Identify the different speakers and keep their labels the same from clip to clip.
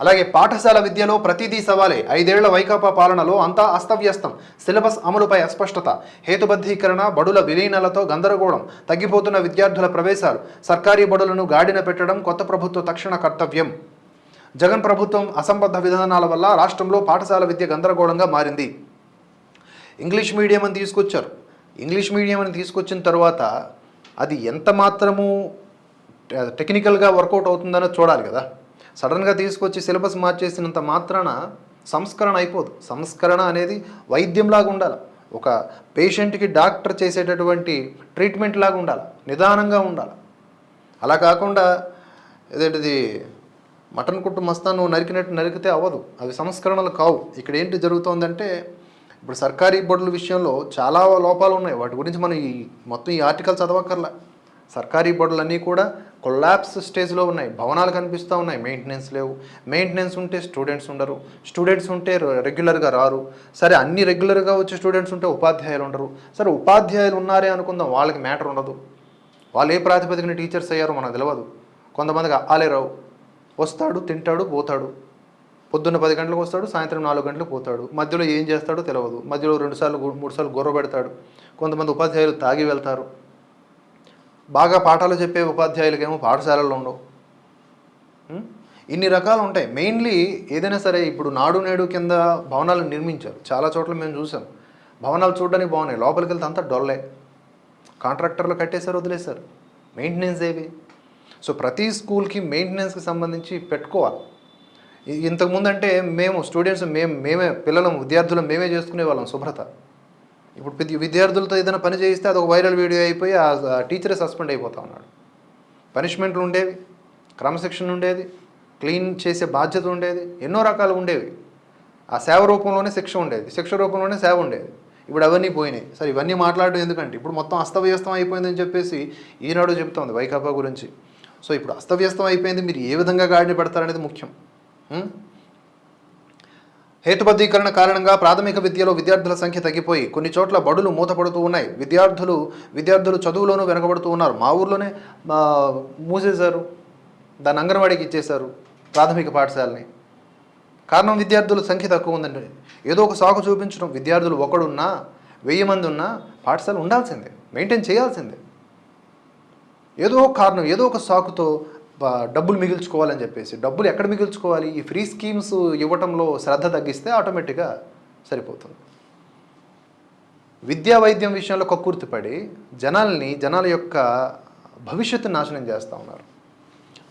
Speaker 1: అలాగే పాఠశాల విద్యలో ప్రతిదీ సవాలే. ఐదేళ్ళ వైకాపా పాలనలో అంతా అస్తవ్యస్తం. సిలబస్ అమలుపై అస్పష్టత. హేతుబద్ధీకరణ బడుల విలీనాలతో గందరగోళం. తగ్గిపోతున్న విద్యార్థుల ప్రవేశాలు. సర్కారీ బడులను గాడిన పెట్టడం కొత్త ప్రభుత్వ తక్షణ కర్తవ్యం. జగన్ ప్రభుత్వం అసంబద్ధ విధానాల వల్ల రాష్ట్రంలో పాఠశాల విద్య గందరగోళంగా మారింది. ఇంగ్లీష్ మీడియం అని తీసుకొచ్చారు. ఇంగ్లీష్ మీడియం అని తీసుకొచ్చిన తర్వాత అది ఎంత మాత్రము టెక్నికల్గా వర్కౌట్ అవుతుందనో చూడాలి కదా. సడన్గా తీసుకొచ్చి సిలబస్ మార్చేసినంత మాత్రాన సంస్కరణ అయిపోదు. సంస్కరణ అనేది వైద్యంలాగా ఉండాలి. ఒక పేషెంట్కి డాక్టర్ చేసేటటువంటి ట్రీట్మెంట్ లాగా ఉండాలి. నిదానంగా ఉండాలి. అలా కాకుండా ఏదేంటిది మటన్ కుట్టు మస్తాను నరికినట్టు నరికితే అవ్వదు. అవి సంస్కరణలు కావు. ఇక్కడ ఏంటి జరుగుతోందంటే ఇప్పుడు సర్కారీ బడుల విషయంలో చాలా లోపాలు ఉన్నాయి. వాటి గురించి మనం ఈ మొత్తం ఈ ఆర్టికల్ చదవక్కర్లా. సర్కారీ బడులన్నీ కూడా కొలాప్స్ స్టేజ్లో ఉన్నాయి. భవనాలు కనిపిస్తూ ఉన్నాయి. మెయింటెనెన్స్ లేవు. మెయింటెనెన్స్ ఉంటే స్టూడెంట్స్ ఉండరు. స్టూడెంట్స్ ఉంటే రెగ్యులర్గా రారు. సరే అన్ని రెగ్యులర్గా వచ్చే స్టూడెంట్స్ ఉంటే ఉపాధ్యాయులు ఉండరు. సరే ఉపాధ్యాయులు ఉన్నారే అనుకుందాం. వాళ్ళకి మ్యాటర్ ఉండదు. వాళ్ళు ఏ ప్రాతిపదికన టీచర్స్ అయ్యారో మనకు తెలియదు కొంతమందికి ఆలే రావు. వస్తాడు తింటాడు పోతాడు. పొద్దున్న పది గంటలకు వస్తాడు సాయంత్రం నాలుగు గంటలకు పోతాడు. మధ్యలో ఏం చేస్తాడో తెలియదు మధ్యలో రెండుసార్లు గు- మూడుసార్లు గొర్ర పెడతాడు. కొంతమంది ఉపాధ్యాయులు తాగి వెళ్తారు. బాగా పాఠాలు చెప్పే ఉపాధ్యాయులకేమో పాఠశాలలు ఉండవు. ఇన్ని రకాలు ఉంటాయి. మెయిన్లీ ఏదైనా సరే ఇప్పుడు నాడు నేడు కింద భవనాలు నిర్మించారు. చాలా చోట్ల మేము చూసాం. భవనాలు చూడడానికి బాగున్నాయి. లోపలికి వెళ్తే అంతా డొల్లే. కాంట్రాక్టర్లు కట్టేశారు వదిలేశారు. మెయింటెనెన్స్ ఏవి? సో ప్రతి స్కూల్కి మెయింటెనెన్స్కి సంబంధించి పెట్టుకోవాలి. ఇంతకుముందంటే అంటే మేము స్టూడెంట్స్ మేము మేమే పిల్లలం విద్యార్థులం మేమే చేసుకునే వాళ్ళం శుభ్రత. ఇప్పుడు విద్యార్థులతో ఏదైనా పని చేయిస్తే అది ఒక వైరల్ వీడియో అయిపోయి ఆ టీచరే సస్పెండ్ అయిపోతా ఉన్నాడు. పనిష్మెంట్లు ఉండేవి క్రమశిక్షణ ఉండేది క్లీన్ చేసే బాధ్యత ఉండేది ఎన్నో రకాలు ఉండేవి. ఆ సేవ రూపంలోనే శిక్ష ఉండేది శిక్ష రూపంలోనే సేవ ఉండేది. ఇప్పుడు అవన్నీ పోయినాయి. సరే ఇవన్నీ మాట్లాడడం ఎందుకంటే ఇప్పుడు మొత్తం అస్తవ్యస్తం అయిపోయిందని చెప్పేసి ఈనాడు చెప్తోంది వైకాపా గురించి. సో ఇప్పుడు అస్తవ్యస్తం అయిపోయింది మీరు ఏ విధంగా గాడిని పెడతారనేది ముఖ్యం. హేతుబద్ధీకరణ కారణంగా ప్రాథమిక విద్యలో విద్యార్థుల సంఖ్య తగ్గిపోయి కొన్ని చోట్ల బడులు మూతపడుతూ ఉన్నాయి. విద్యార్థులు విద్యార్థులు చదువులోనూ వెనకబడుతూ ఉన్నారు. మా ఊర్లోనే మూసేశారు. దాన్ని అంగన్వాడీకి ఇచ్చేశారు ప్రాథమిక పాఠశాలని. కారణం విద్యార్థుల సంఖ్య తక్కువ ఉందండి. ఏదో ఒక సాకు చూపించడం. విద్యార్థులు ఒకడున్నా వెయ్యి మంది ఉన్నా పాఠశాల ఉండాల్సిందే. మెయింటైన్ చేయాల్సిందే. ఏదో ఒక కారణం ఏదో ఒక సాకుతో డబ్బులు మిగిల్చుకోవాలని చెప్పేసి. డబ్బులు ఎక్కడ మిగిల్చుకోవాలి? ఈ ఫ్రీ స్కీమ్స్ ఇవ్వటంలో శ్రద్ధ తగ్గిస్తే ఆటోమేటిక్గా సరిపోతుంది. విద్యా వైద్యం విషయంలో కక్కుర్తిపడి జనాల్ని జనాల యొక్క భవిష్యత్తు నాశనం చేస్తూ ఉన్నారు.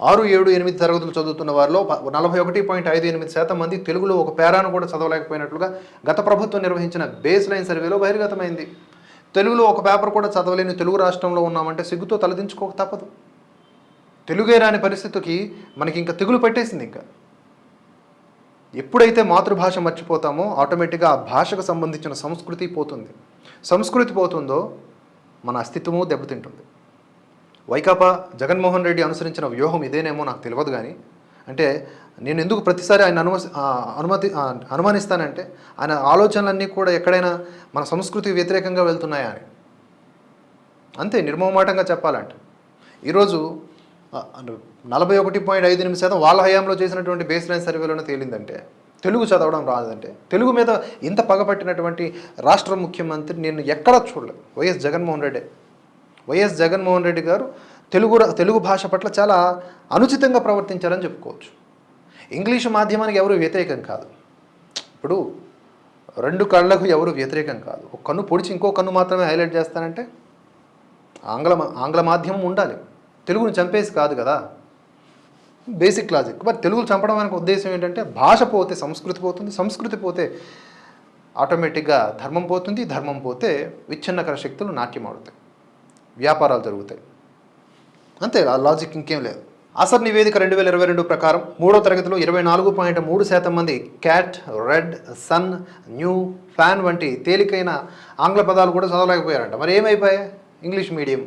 Speaker 1: ఆరు ఏడు ఎనిమిది తరగతులు చదువుతున్న వారిలో నలభై ఒకటి పాయింట్ ఐదు ఎనిమిది శాతం మంది తెలుగులో ఒక పేరాను కూడా చదవలేకపోయినట్లుగా గత ప్రభుత్వం నిర్వహించిన బేస్ లైన్ సర్వేలో బహిర్గతమైంది. తెలుగులో ఒక పేపర్ కూడా చదవలేని తెలుగు రాష్ట్రంలో ఉన్నామంటే సిగ్గుతో తలదించుకోక తప్పదు. తెలుగే రాని పరిస్థితికి మనకి ఇంకా తెగులు పట్టేసింది ఇంకా. ఎప్పుడైతే మాతృభాష మర్చిపోతామో ఆటోమేటిక్గా ఆ భాషకు సంబంధించిన సంస్కృతి పోతుంది. సంస్కృతి పోతుందో మన అస్తిత్వము దెబ్బతింటుంది. వైకాపా జగన్మోహన్ రెడ్డి అనుసరించిన వ్యూహం ఇదేనేమో నాకు తెలియదు కానీ అంటే నేను ఎందుకు ప్రతిసారి ఆయన అనుమ అనుమతి అనుమానిస్తానంటే ఆయన ఆలోచనలన్నీ కూడా ఎక్కడైనా మన సంస్కృతి వ్యతిరేకంగా వెళ్తున్నాయా అని. అంతే నిర్మోమాటంగా చెప్పాలంటే. ఈరోజు నలభై ఒకటి పాయింట్ ఐదు ఎనిమిది శాతం వాళ్ళ హయాంలో చేసినటువంటి బేస్ లైన్ సర్వేలోనే తేలిందంటే తెలుగు చదవడం రాదంటే తెలుగు మీద ఇంత పగపట్టినటువంటి రాష్ట్ర ముఖ్యమంత్రి నేను ఎక్కడా చూడలేదు. వైఎస్ జగన్మోహన్ రెడ్డి. వైఎస్ జగన్మోహన్ రెడ్డి గారు తెలుగు తెలుగు భాష పట్ల చాలా అనుచితంగా ప్రవర్తించారని చెప్పుకోవచ్చు. ఇంగ్లీషు మాధ్యమానికి ఎవరు వ్యతిరేకం కాదు. ఇప్పుడు రెండు కళ్ళకు ఎవరు వ్యతిరేకం కాదు. ఒక కన్ను పొడిచి ఇంకో కన్ను మాత్రమే హైలైట్ చేస్తానంటే ఆంగ్ల ఆంగ్ల మాధ్యమం ఉండాలి. తెలుగును చంపేసి కాదు కదా. బేసిక్ లాజిక్ మరి తెలుగులు చంపడం అనే ఉద్దేశం ఏంటంటే భాష పోతే సంస్కృతి పోతుంది సంస్కృతి పోతే ఆటోమేటిక్గా ధర్మం పోతుంది ధర్మం పోతే విచ్ఛిన్నకర శక్తులు నాట్యం ఆడుతాయి. వ్యాపారాలు జరుగుతాయి. అంతే ఆ లాజిక్ ఇంకేం లేదు. అసర్ నివేదిక రెండు వేల ఇరవై రెండు ప్రకారం మూడో తరగతిలో ఇరవై నాలుగు పాయింట్ మూడు శాతం మంది cat red sun new fan వంటి తేలికైన ఆంగ్ల పదాలు కూడా చదవలేకపోయారంట. మరి ఏమైపోయాయి? ఇంగ్లీష్ మీడియం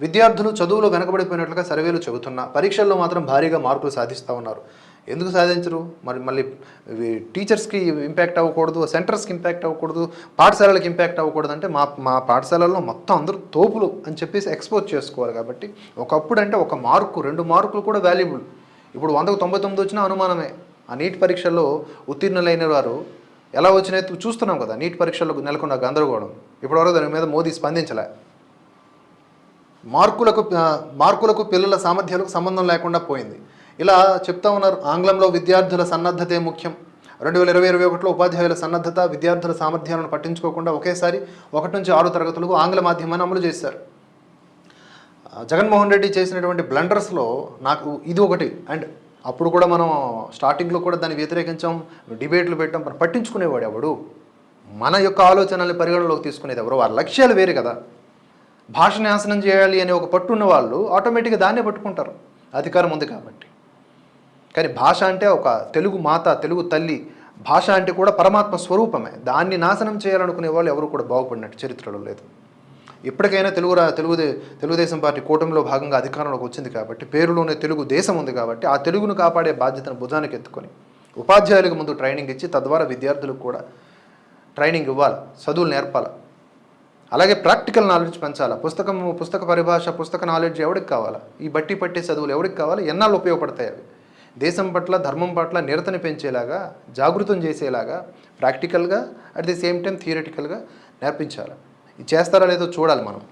Speaker 1: విద్యార్థులు చదువులో వెనకబడిపోయినట్లుగా సర్వేలు చెబుతున్నా పరీక్షల్లో మాత్రం భారీగా మార్కులు సాధిస్తూ ఉన్నారు. ఎందుకు సాధించరు? మరి మళ్ళీ టీచర్స్కి ఇంపాక్ట్ అవ్వకూడదు సెంటర్స్కి ఇంపాక్ట్ అవ్వకూడదు పాఠశాలలకు ఇంపాక్ట్ అవ్వకూడదు అంటే మా మా పాఠశాలల్లో మొత్తం అందరూ తోపులు అని చెప్పేసి ఎక్స్పోజ్ చేసుకోవాలి కాబట్టి ఒకప్పుడు అంటే ఒక మార్కు రెండు మార్కులు కూడా వాల్యుబుల్ ఇప్పుడు వందకు తొంభై తొమ్మిది వచ్చినా అనుమానమే. ఆ నీట్ పరీక్షల్లో ఉత్తీర్ణులైన వారు ఎలా వచ్చినాయో చూస్తున్నాం కదా నీట్ పరీక్షల్లో నెలకొన్న గందరగోళం. ఇప్పటివరకు దాని మీద మోదీ స్పందించలే. మార్కులకు మార్కులకు పిల్లల సామర్థ్యాలకు సంబంధం లేకుండా పోయింది. ఇలా చెప్తా ఉన్నారు ఆంగ్లంలో విద్యార్థుల సన్నద్ధతే ముఖ్యం. రెండు వేల ఇరవై ఇరవై ఒకటిలో ఉపాధ్యాయుల సన్నద్ధత విద్యార్థుల సామర్థ్యాలను పట్టించుకోకుండా ఒకేసారి ఒకటి నుంచి ఆరు తరగతులకు ఆంగ్ల మాధ్యమాన్ని అమలు చేశారు. జగన్మోహన్ రెడ్డి చేసినటువంటి బ్లండర్స్లో నాకు ఇది ఒకటి. అండ్ అప్పుడు కూడా మనం స్టార్టింగ్లో కూడా దాన్ని వ్యతిరేకించాం డిబేట్లు పెట్టాం పట్టించుకునేవాడు ఎవడు? మన యొక్క ఆలోచనల్ని పరిగణలోకి తీసుకునేది ఎవరు? వారి లక్ష్యాలు వేరు కదా. భాష నాశనం చేయాలి అనే ఒక పట్టు ఉన్న వాళ్ళు ఆటోమేటిక్గా దాన్నే పట్టుకుంటారు. అధికారం ఉంది కాబట్టి. కానీ భాష అంటే ఒక తెలుగు మాత తెలుగు తల్లి భాష అంటే కూడా పరమాత్మ స్వరూపమే. దాన్ని నాశనం చేయాలనుకునే వాళ్ళు ఎవరు కూడా బాగుపడినట్టు చరిత్రలో లేదు. ఇప్పటికైనా తెలుగు రా తెలుగు తెలుగుదేశం పార్టీ కూటమిలో భాగంగా అధికారంలోకి వచ్చింది కాబట్టి పేరులోనే తెలుగు దేశం ఉంది కాబట్టి ఆ తెలుగును కాపాడే బాధ్యతను భుజానికి ఎత్తుకొని ఉపాధ్యాయులకు ముందు ట్రైనింగ్ ఇచ్చి తద్వారా విద్యార్థులకు కూడా ట్రైనింగ్ ఇవ్వాలి చదువులు నేర్పాలి. అలాగే ప్రాక్టికల్ నాలెడ్జ్ పెంచాలి? పుస్తకం పుస్తక పరిభాష పుస్తక నాలెడ్జ్ ఎవరికి కావాలా? ఈ బట్టి పట్టే చదువులు ఎవరికి కావాలి? ఎన్నాళ్ళు ఉపయోగపడతాయి అవి? దేశం పట్ల ధర్మం పట్ల నిరతని పెంచేలాగా జాగృతం చేసేలాగా ప్రాక్టికల్గా అట్ ది సేమ్ టైం థియరటికల్గా నేర్పించాలి? ఇది చేస్తారా లేదో చూడాలి మనం.